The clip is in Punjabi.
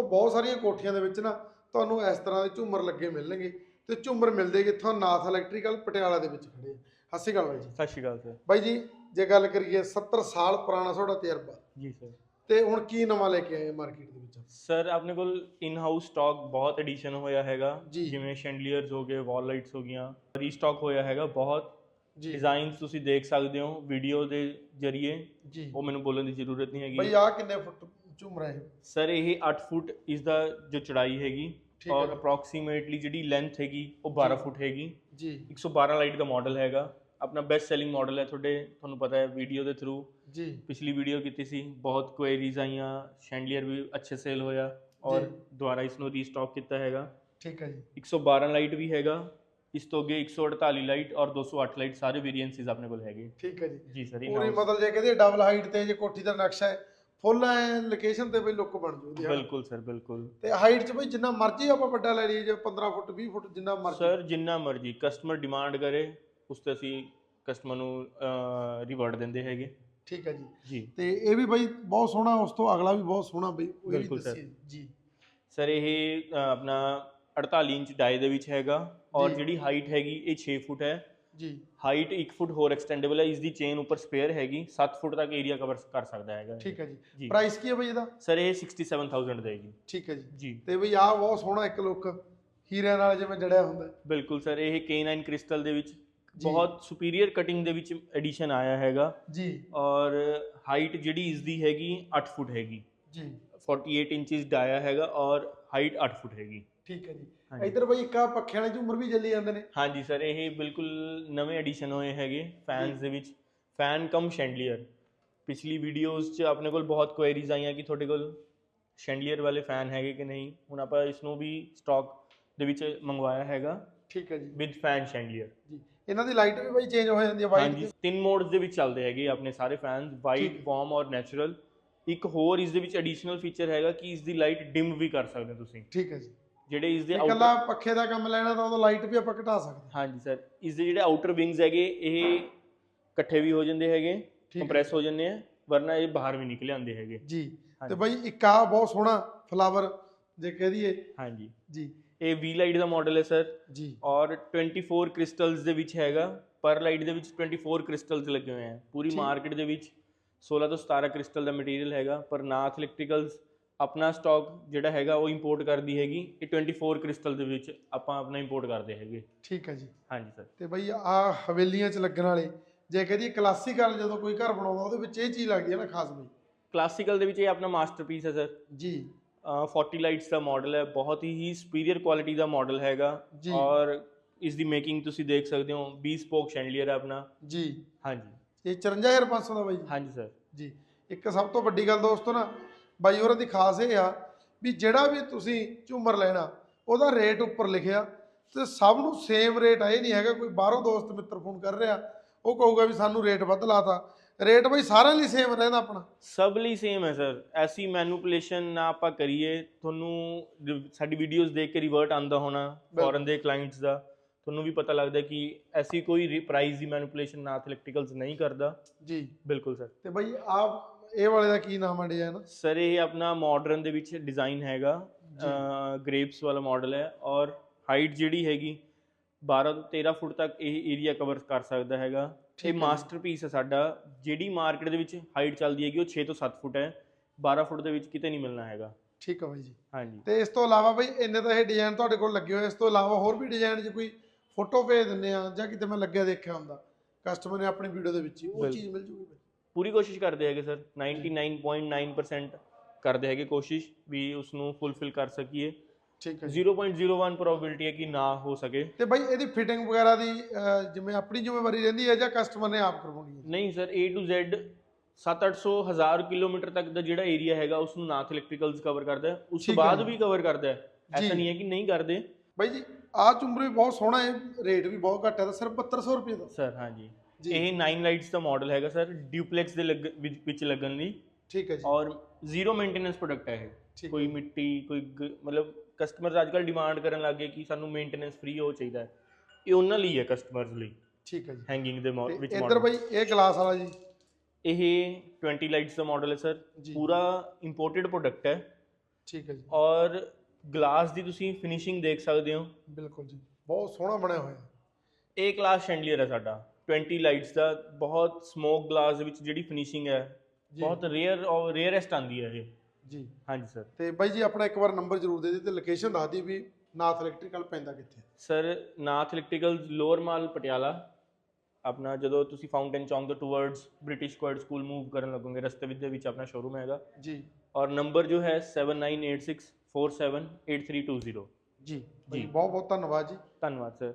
ਦੋਸਤੋ ਬਹੁਤ ਸਾਰੀਆਂ ਕੋਠੀਆਂ ਦੇ ਵਿੱਚ ਨਾ ਤੁਹਾਨੂੰ ਇਸ ਤਰ੍ਹਾਂ ਦੇ ਝੂਮਰ ਲੱਗੇ ਮਿਲਣਗੇ ਤੇ ਝੂਮਰ ਮਿਲਦੇ ਕਿੱਥੋਂ? ਨਾਥ ਇਲੈਕਟ੍ਰੀਕਲ ਪਟਿਆਲਾ ਦੇ ਵਿੱਚ ਖੜੇ ਆ। ਸਤਿ ਸ਼੍ਰੀ ਅਕਾਲ ਬਾਈ ਜੀ। ਸਤਿ ਸ਼੍ਰੀ ਅਕਾਲ ਸਰ। ਬਾਈ ਜੀ ਜੇ ਗੱਲ ਕਰੀਏ 70 ਸਾਲ ਪੁਰਾਣਾ ਤੁਹਾਡਾ ਤਜਰਬਾ। ਜੀ ਸਰ। ਤੇ ਹੁਣ ਕੀ ਨਵਾਂ ਲੈ ਕੇ ਆਏ ਮਾਰਕੀਟ ਦੇ ਵਿੱਚ? ਸਰ ਆਪਣੇ ਕੋਲ ਇਨ ਹਾਊਸ ਸਟਾਕ ਬਹੁਤ ਐਡੀਸ਼ਨ ਹੋਇਆ ਹੈਗਾ। ਜਿਵੇਂ ਸ਼ੈਂਡਲੀਅਰਸ ਹੋ ਗਏ ਵਾਲ ਲਾਈਟਸ ਹੋ ਗਈਆਂ ਰੀਸਟਾਕ ਹੋਇਆ ਹੈਗਾ ਬਹੁਤ। ਜੀ। ਡਿਜ਼ਾਈਨਸ ਤੁਸੀਂ ਦੇਖ ਸਕਦੇ ਹੋ ਵੀਡੀਓ ਦੇ ਜਰੀਏ। ਜੀ। ਉਹ ਮੈਨੂੰ ਬੋਲਣ ਦੀ ਜ਼ਰੂਰਤ ਨਹੀਂ ਬਾਈ ਹੈਗੀ ਆ ਕਿੰਨੇ ਫੁੱਟ ਝੂਮਰ ਹੈ ਇਹ। ਸਰ ਇਹ 8 ਫੁੱਟ ਇਸ ਦਾ ਜੋ ਚੜਾਈ ਹੈਗੀ ਠੀਕ ਔਰ ਹੈ ਅਪਰੋਕਸੀਮੇਟਲੀ ਜਿਹੜੀ ਲੈਂਥ ਹੈਗੀ ਉਹ 12 ਜੀ। ਫੁੱਟ ਹੈਗੀ। ਜੀ। 112 ਲਾਈਟ ਦਾ ਮਾਡਲ ਹੈਗਾ। ਆਪਣਾ ਬੈਸਟ ਸੈਲਿੰਗ ਮਾਡਲ ਹੈ ਤੁਹਾਡੇ ਤੁਹਾਨੂੰ ਪਤਾ ਹੈ ਵੀਡੀਓ ਦੇ ਥਰੂ ਜੀ। ਪਿਛਲੀ ਵੀਡੀਓ ਕੀਤੀ ਸੀ ਬਹੁਤ ਕੁਐਰੀਜ਼ ਆਈਆਂ ਸ਼ੈਂਡਲੀਅਰ ਵੀ ਅੱਛੇ ਸੇਲ ਹੋਇਆ ਔਰ ਜੀ। ਦੁਬਾਰਾ ਇਸ ਨੂੰ ਰੀਸਟਾਕ ਕੀਤਾ ਹੈਗਾ। ਠੀਕ ਹੈ ਜੀ। 112 ਲਾਈਟ ਵੀ ਹੈਗਾ। ਇਸ ਤੋਂ ਅੱਗੇ 148 ਲਾਈਟ ਔਰ 208 ਲਾਈਟ ਸਾਰੇ ਵੇਰੀਐਂਸਿਸ ਆਪਣੇ ਕੋਲ ਹੈਗੇ। ਠੀਕ ਹੈ ਜੀ। ਜੀ ਸਰ ਪੂਰੀ ਮਤਲਬ ਜੇ ਕਹਿੰਦੇ ਡਬਲ ਹਾਈਟ ਤੇ ਜੇ ਕੋਠੀ ਦਾ ਨਕਸ਼ਾ ਹੈ ਫੁੱਲ ਐ ਲੋਕੇਸ਼ਨ ਤੇ ਬਈ ਲੁੱਕ ਬਣ ਜੂਦੀ ਹੈ ਬਿਲਕੁਲ ਸਰ ਬਿਲਕੁਲ। ਤੇ ਹਾਈਟ ਚ ਬਈ ਜਿੰਨਾ ਮਰਜ਼ੀ ਆਪਾਂ ਵੱਡਾ ਲੈ ਲਈਏ ਜੇ 15 ਫੁੱਟ 20 ਫੁੱਟ ਜਿੰਨਾ ਮਰਜ਼ੀ। ਸਰ ਜਿੰਨਾ ਮਰਜ਼ੀ। ਕਸਟਮਰ ਡਿਮਾਂਡ ਕਰੇ ਉਸ ਤੇ ਅਸੀਂ ਕਸਟਮਰ ਨੂੰ ਰਿਵਾਰਡ ਦਿੰਦੇ ਹੈਗੇ। ਠੀਕ ਹੈ ਜੀ। ਜੀ। ਤੇ ਇਹ ਵੀ ਬਈ ਬਹੁਤ ਸੋਹਣਾ ਉਸ ਤੋਂ ਅਗਲਾ ਵੀ ਬਹੁਤ ਸੋਹਣਾ ਬਈ ਉਹ ਵੀ। ਦੱਸੀਏ ਜੀ। ਸਰ ਇਹ ਆਪਣਾ 48 ਇੰਚ ਡਾਈ ਦੇ ਵਿੱਚ ਹੈਗਾ। ਔਰ ਜੀ। ਜਿਹੜੀ ਹਾਈਟ ਹੈਗੀ ਇਹ 6 ਫੁੱਟ ਹੈ। ਜੀ। ਹਾਈਟ 1 ਫੁੱਟ ਹੋਰ ਐਕਸਟੈਂਡੇਬਲ ਹੈ ਇਸ ਦੀ ਚੇਨ ਉੱਪਰ ਸਪੇਅਰ ਹੈਗੀ 7 ਫੁੱਟ ਤੱਕ ਏਰੀਆ ਕਵਰ ਕਰ ਸਕਦਾ ਹੈਗਾ। ਠੀਕ ਹੈ ਜੀ। ਜੀ। ਪ੍ਰਾਈਸ ਕੀ ਹੈ ਬਈ ਇਹਦਾ? ਸਰ ਇਹ 67000 ਦੇਗੀ ਠੀਕ ਹੈ ਜੀ। ਜੀ। ਤੇ ਬਈ ਆਹ ਬਹੁਤ ਸੋਹਣਾ ਇੱਕ ਲੁੱਕ ਹੀਰਿਆਂ ਨਾਲ ਜਿਵੇਂ ਜੜਿਆ ਹੁੰਦਾ। ਬਿਲਕੁਲ ਸਰ ਇਹ K9 ਕ੍ਰਿਸਟਲ ਦੇ ਵਿੱਚ ਜੀ। ਬਹੁਤ ਸੁਪੀਰੀਅਰ ਕਟਿੰਗ ਦੇ ਵਿੱਚ ਐਡੀਸ਼ਨ ਆਇਆ ਹੈਗਾ। ਜੀ। ਔਰ ਹਾਈਟ ਜਿਹੜੀ ਇਸ ਦੀ ਹੈਗੀ 8 ਫੁੱਟ ਹੈਗੀ। ਜੀ। 48 ਇੰਚਸ ਡਾਇਆ ਹੈਗਾ ਔਰ ਹਾਈਟ 8 ਫੁੱਟ ਹੈਗੀ। ਠੀਕ ਹੈ ਜੀ। ਹਾਂਜੀ। ਇੱਧਰ ਬਈ ਇੱਕ ਆ ਪੱਖਿਆਂ ਵਾਲੇ ਝੂਮਰ ਵੀ ਚੱਲੀ ਜਾਂਦੇ ਨੇ। ਹਾਂਜੀ ਸਰ ਇਹ ਬਿਲਕੁਲ ਨਵੇਂ ਐਡੀਸ਼ਨ ਹੋਏ ਹੈਗੇ ਫੈਨਸ ਦੇ ਵਿੱਚ। ਫੈਨ ਕਮ ਸ਼ੈਂਡਲੀਅਰ ਪਿਛਲੀ ਵੀਡੀਓਜ਼ 'ਚ ਆਪਣੇ ਕੋਲ ਬਹੁਤ ਕੁਐਰੀਜ਼ ਆਈਆਂ ਕਿ ਤੁਹਾਡੇ ਕੋਲ ਸ਼ੈਂਡਲੀਅਰ ਵਾਲੇ ਫੈਨ ਹੈਗੇ ਕਿ ਨਹੀਂ। ਹੁਣ ਆਪਾਂ ਇਸ ਨੂੰ ਵੀ ਸਟਾਕ ਦੇ ਵਿੱਚ ਮੰਗਵਾਇਆ ਹੈਗਾ। ਠੀਕ ਹੈ ਜੀ। ਵਿਦ ਫੈਨ ਸ਼ੈਂਡਲੀਅਰ ਜੀ। ਇਹਨਾਂ ਦੀ ਲਾਈਟ ਵੀ ਬਈ ਚੇਂਜ ਹੋ ਜਾਂਦੀ ਹੈ ਵਾਈਟ ਹਾਂਜੀ। ਤਿੰਨ ਮੋਡਸ ਦੇ ਵਿੱਚ ਚੱਲਦੇ ਹੈਗੇ ਆਪਣੇ ਸਾਰੇ ਫੈਨਸ ਵਾਈਟ ਠੀਕ। ਵਾਰਮ ਔਰ ਨੈਚੁਰਲ ਇੱਕ ਹੋਰ ਇਸ ਦੇ ਵਿੱਚ ਐਡੀਸ਼ਨਲ ਫੀਚਰ ਹੈਗਾ ਕਿ ਇਸ ਦੀ ਲਾਈਟ ਡਿਮ ਵੀ ਕਰ ਸਕਦੇ ਹੋ ਤੁਸੀਂ। ਠੀਕ ਹੈ ਜੀ। ਜਿਹੜੇ ਇਸ ਦੇ ਇਕੱਲਾ ਪੱਖੇ ਦਾ ਕੰਮ ਲੈਣਾ ਤਾਂ ਉਹਦਾ ਲਾਈਟ ਵੀ ਆਪਾਂ ਘਟਾ ਸਕਦੇ ਹਾਂ। ਹਾਂਜੀ ਸਰ ਇਸ ਦੇ ਜਿਹੜੇ ਆਊਟਰ ਵਿੰਗਸ ਹੈਗੇ ਇਹ ਇਕੱਠੇ ਵੀ ਹੋ ਜਾਂਦੇ ਹੈਗੇ। ਕੰਪਰੈਸ ਹੋ। ਜਾਂਦੇ ਆ ਵਰਨਾ ਇਹ ਬਾਹਰ ਵੀ ਨਿਕਲ ਆਉਂਦੇ ਹੈਗੇ। ਜੀ ਤੇ। ਬਈ ਇੱਕ ਆ ਬਹੁਤ ਸੋਹਣਾ ਫਲਾਵਰ ਜੇ ਕਹਿ ਦਈਏ। ਹਾਂਜੀ। ਜੀ। ਇਹ ਵੀ ਲਾਈਟ ਦਾ ਮਾਡਲ ਹੈ ਸਰ ਜੀ। ਔਰ 24 ਕ੍ਰਿਸਟਲਸ ਦੇ ਵਿੱਚ ਹੈਗਾ ਪਰ ਲਾਈਟ ਦੇ ਵਿੱਚ 24 ਕ੍ਰਿਸਟਲਸ ਲੱਗੇ ਹੋਏ ਆ। ਪੂਰੀ। ਮਾਰਕੀਟ ਦੇ ਵਿੱਚ 16 ਤੋਂ 17 ਕ੍ਰਿਸਟਲ ਦਾ ਮਟੀਰੀਅਲ ਹੈਗਾ ਪਰ ਨਾਥ ਇਲੈਕਟ੍ਰੀਕਲਸ ਆਪਣਾ ਸਟਾਕ ਜਿਹੜਾ ਹੈਗਾ ਉਹ ਇੰਪੋਰਟ ਕਰਦੀ ਹੈਗੀ ਇਹ 24 ਕ੍ਰਿਸਟਲ ਦੇ ਵਿੱਚ ਆਪਾਂ ਆਪਣਾ ਇੰਪੋਰਟ ਕਰਦੇ ਹੈਗੇ। ਠੀਕ ਹੈ ਜੀ। ਹਾਂਜੀ ਸਰ। ਤੇ ਬਈ ਆ ਹਵੇਲੀਆਂ 'ਚ ਲੱਗਣ ਵਾਲੇ ਜੇ ਕਹਿ ਦਈਏ ਕਲਾਸੀਕਲ ਜਦੋਂ ਕੋਈ ਘਰ ਬਣਾਉਂਦਾ ਉਹਦੇ ਵਿੱਚ ਇਹ ਚੀਜ਼ ਲੱਗਦੀ ਹੈ ਨਾ ਖਾਸ ਬਈ। ਕਲਾਸੀਕਲ ਦੇ ਵਿੱਚ ਇਹ ਆਪਣਾ ਮਾਸਟਰਪੀਸ ਹੈ ਸਰ। ਜੀ। ਅ, 40 ਲਾਈਟਸ ਦਾ ਮਾਡਲ ਹੈ ਬਹੁਤ ਹੀ ਸੁਪੀਰੀਅਰ ਕੁਆਲਿਟੀ ਦਾ ਮਾਡਲ ਹੈਗਾ। ਜੀ। ਔਰ ਇਸ ਦੀ ਮੇਕਿੰਗ ਤੁਸੀਂ ਦੇਖ ਸਕਦੇ ਹੋ 20 ਸਪੋਕ ਸ਼ੈਂਡਲੀਅਰ ਹੈ ਆਪਣਾ। ਜੀ। ਹਾਂਜੀ। ਇਹ 54500 ਦਾ ਬਾਈ। ਹਾਂਜੀ ਸਰ। ਜੀ। ਇੱਕ ਸਭ ਤੋਂ ਵੱਡੀ ਗੱਲ ਦੋਸਤੋ ਨਾ ਬਾਈ ਹੋਰਾਂ ਦੀ ਖਾਸ ਇਹ ਆ ਵੀ ਜਿਹੜਾ ਵੀ ਤੁਸੀਂ ਝੂਮਰ ਲੈਣਾ ਉਹਦਾ ਰੇਟ ਉੱਪਰ ਲਿਖਿਆ ਤੇ ਸਭ ਨੂੰ ਸੇਮ ਰੇਟ ਆ ਇਹ ਨਹੀਂ ਹੈਗਾ ਕੋਈ ਬਾਹਰੋਂ ਦੋਸਤ ਮਿੱਤਰ ਫੋਨ ਕਰ ਰਿਹਾ ਉਹ ਕਹੂਗਾ ਵੀ ਸਾਨੂੰ ਰੇਟ ਵੱਧ ਲਾਤਾ। ਰੇਟ ਬਈ ਸਾਰਿਆਂ ਲਈ ਸੇਮ ਰਹਿੰਦਾ ਆਪਣਾ। ਸਭ ਲਈ ਸੇਮ ਹੈ ਸਰ ਐਸੀ ਮੈਨੂਪੂਲੇਸ਼ਨ ਨਾ ਆਪਾਂ ਕਰੀਏ ਤੁਹਾਨੂੰ ਸਾਡੀ ਵੀਡੀਓਜ਼ ਦੇਖ ਕੇ ਰਿਵਰਟ ਆਂਦਾ ਹੋਣਾ ਫੋਰਨ ਦੇ ਕਲਾਇੰਟਸ ਦਾ ਤੁਹਾਨੂੰ ਵੀ ਪਤਾ ਲੱਗਦਾ ਕਿ ਐਸੀ ਕੋਈ ਪ੍ਰਾਈਸ ਦੀ ਮੈਨੂਪੂਲੇਸ਼ਨ ਨਾਥ ਇਲੈਕਟ੍ਰੀਕਲਸ ਨਹੀਂ ਕਰਦਾ। ਜੀ। ਬਿਲਕੁਲ ਸਰ ਤੇ ਬਈ ਆ ਇਹ ਵਾਲੇ ਦਾ ਕੀ ਨਾਮ ਹੈ ਡਿਜ਼ਾਈਨ? ਸਰ ਇਹ ਆਪਣਾ ਮਾਡਰਨ ਦੇ ਵਿੱਚ ਡਿਜ਼ਾਈਨ ਹੈਗਾ। ਗ੍ਰੇਪਸ ਵਾਲਾ ਮਾਡਲ ਹੈ ਔਰ ਹਾਈਟ ਜਿਹੜੀ ਹੈਗੀ 12 ਤੋਂ 13 ਫੁੱਟ ਤੱਕ ਇਹ ਏਰੀਆ ਕਵਰ ਕਰ ਸਕਦਾ ਹੈਗਾ। ਇਹ। ਮਾਸਟਰਪੀਸ ਹੈ ਸਾਡਾ। ਜਿਹੜੀ ਮਾਰਕੀਟ ਦੇ ਵਿੱਚ ਹਾਈਟ ਚੱਲਦੀ ਹੈਗੀ ਉਹ 6 ਤੋਂ 7 ਫੁੱਟ ਹੈ। 12 ਫੁੱਟ ਦੇ ਵਿੱਚ ਕਿਤੇ ਨਹੀਂ ਮਿਲਣਾ ਹੈਗਾ। ਠੀਕ ਹੈ ਬਾਈ ਜੀ। ਹਾਂਜੀ। ਤੇ ਇਸ ਤੋਂ ਇਲਾਵਾ ਬਈ ਇੰਨੇ ਤਾਂ ਇਹ ਡਿਜ਼ਾਈਨ ਤੁਹਾਡੇ ਕੋਲ ਲੱਗੇ ਹੋਏ ਇਸ ਤੋਂ ਇਲਾਵਾ ਹੋਰ ਵੀ ਡਿਜ਼ਾਈਨ ਜੇ ਕੋਈ ਫੋਟੋ ਭੇਜ ਦਿੰਦੇ ਆ ਜਾਂ ਕਿਤੇ ਮੈਂ ਲੱਗਿਆ ਦੇਖਿਆ ਹੁੰਦਾ ਕਸਟਮਰ ਨੇ ਆਪਣੀ ਵੀਡੀਓ ਦੇ ਵਿੱਚ ਉਹ। ਚੀਜ਼ ਮਿਲ ਜੂਗੀ ਪੂਰੀ ਕੋਸ਼ਿਸ਼ ਕਰਦੇ ਹੈਗੇ ਸਰ 99.9% ਕਰਦੇ ਹੈਗੇ ਕੋਸ਼ਿਸ਼ ਵੀ ਉਸ ਨੂੰ ਫੁੱਲਫਿਲ ਕਰ ਸਕੀਏ। ਠੀਕ ਹੈ ਜੀ। 0.01 ਪ੍ਰੋਬੇਬਿਲਿਟੀ ਹੈ ਕਿ ਨਾ ਹੋ ਸਕੇ। ਤੇ ਬਾਈ ਇਹਦੀ ਫਿਟਿੰਗ ਵਗੈਰਾ ਦੀ ਅਹ, ਜਿਵੇਂ ਆਪਣੀ ਜ਼ਿੰਮੇਵਾਰੀ ਰਹਿੰਦੀ ਹੈ ਜਾਂ ਕਸਟਮਰ ਨੇ ਆਪ ਕਰਵਾਉਣੀ ਹੈ? ਨਹੀਂ ਸਰ A to Z 7-800 ਹਜ਼ਾਰ ਕਿਲੋਮੀਟਰ ਤੱਕ ਦਾ ਜਿਹੜਾ ਏਰੀਆ ਹੈਗਾ ਉਸ ਨੂੰ ਨਾਥ ਇਲੈਕਟ੍ਰੀਕਲਸ ਕਵਰ ਕਰਦਾ ਹੈ। ਉਸ ਤੋਂ ਠੀਕ ਹੈ ਬਾਅਦ। ਵੀ ਕਵਰ ਕਰਦਾ ਹੈ। ਜੀ। ਐਸਾ ਨਹੀਂ ਹੈ ਕਿ ਨਹੀਂ ਕਰਦੇ। ਬਾਈ ਜੀ ਆਹ ਝੁੰਮਰ ਵੀ ਬਹੁਤ ਸੋਹਣਾ ਹੈ ਰੇਟ ਵੀ ਬਹੁਤ ਘੱਟ ਹੈ ਤਾਂ ਸਿਰਫ 7200 ਰੁਪਏ ਦਾ। ਸਰ ਹਾਂਜੀ ਇਹ 9 ਲਾਈਟਸ ਦਾ ਮਾਡਲ ਹੈਗਾ ਸਰ ਡਿਊਪਲੈਕਸ ਦੇ ਲੱਗ- ਵਿੱਚ ਲੱਗਣ ਲਈ। ਠੀਕ ਹੈ ਜੀ। ਔਰ ਜ਼ੀਰੋ ਮੇਨਟੇਨੈਂਸ ਪ੍ਰੋਡਕਟ ਹੈ ਇਹ। ਕੋਈ ਮਿੱਟੀ ਕੋਈ ਮਤਲਬ ਕਸਟਮਰਸ ਅੱਜਕੱਲ ਡਿਮਾਂਡ ਕਰਨ ਲੱਗੇ ਕਿ ਸਾਨੂੰ ਮੇਨਟੇਨੈਂਸ ਫ੍ਰੀ ਹੋ ਚਾਹੀਦਾ ਹੈ। ਇਹ ਉਹਨਾਂ ਲਈ ਹੈ ਕਸਟਮਰਸ ਲਈ। ਠੀਕ ਹੈ ਜੀ। ਹੈਂਗਿੰਗ ਦੇ ਵਿੱਚ ਇੱਧਰ ਬਾਈ ਇਹ ਗਲਾਸ ਵਾਲਾ ਜੀ। ਇਹ 20 ਲਾਈਟਸ ਦਾ ਮਾਡਲ ਹੈ ਸਰ। ਪੂਰਾ ਇੰਪੋਰਟਡ ਪ੍ਰੋਡਕਟ ਹੈ। ਠੀਕ ਹੈ ਜੀ। ਔਰ ਗਲਾਸ ਦੀ ਤੁਸੀਂ ਫਿਨਿਸ਼ਿੰਗ ਦੇਖ ਸਕਦੇ ਹੋ। ਬਿਲਕੁਲ ਜੀ। ਬਹੁਤ ਸੋਹਣਾ ਬਣਿਆ ਹੋਇਆ। ਏ ਕਲਾਸ ਸ਼ੈਂਡਲੀਅਰ ਹੈ ਸਾਡਾ। 20 ਲਾਈਟਸ ਦਾ ਬਹੁਤ ਸਮੋਕ ਗਲਾਸ ਦੇ ਵਿੱਚ ਜਿਹੜੀ ਫਿਨਿਸ਼ਿੰਗ ਹੈ ਜੀ। ਬਹੁਤ ਰੇਅਰ ਔਰ ਰੇਅਰੈਸਟ ਆਂਦੀ ਹੈ ਇਹ। ਜੀ। ਹਾਂਜੀ ਸਰ ਤੇ ਬਾਈ ਜੀ ਆਪਣਾ ਇੱਕ ਵਾਰ ਨੰਬਰ ਜ਼ਰੂਰ ਦੇ ਦਿਓ ਤੇ ਲੋਕੇਸ਼ਨ ਦੱਸ ਦਿਓ ਵੀ ਨਾਥ ਇਲੈਕਟ੍ਰੀਕਲ ਪੈਂਦਾ ਕਿੱਥੇ। Sir Nath electrical lower mall Patiala. ਆਪਣਾ ਜਦੋਂ ਤੁਸੀਂ ਫਾਊਂਟੇਨ ਚੌਂਕ ਤੋਂ ਟੁਵਰਡਸ ਬ੍ਰਿਟਿਸ਼ ਕੁਆਰਟ ਸਕੂਲ ਮੂਵ ਕਰਨ ਲੱਗੋਗੇ ਰਸਤੇ ਵਿੱਚ ਦੇ ਵਿੱਚ ਆਪਣਾ ਸ਼ੋਰੂਮ ਹੈਗਾ। ਜੀ। ਔਰ ਨੰਬਰ ਜੋ ਹੈ 7986478320 ਜੀ ਬਾਈ ਜੀ। ਬਹੁਤ ਬਹੁਤ ਧੰਨਵਾਦ ਜੀ। ਧੰਨਵਾਦ ਸਰ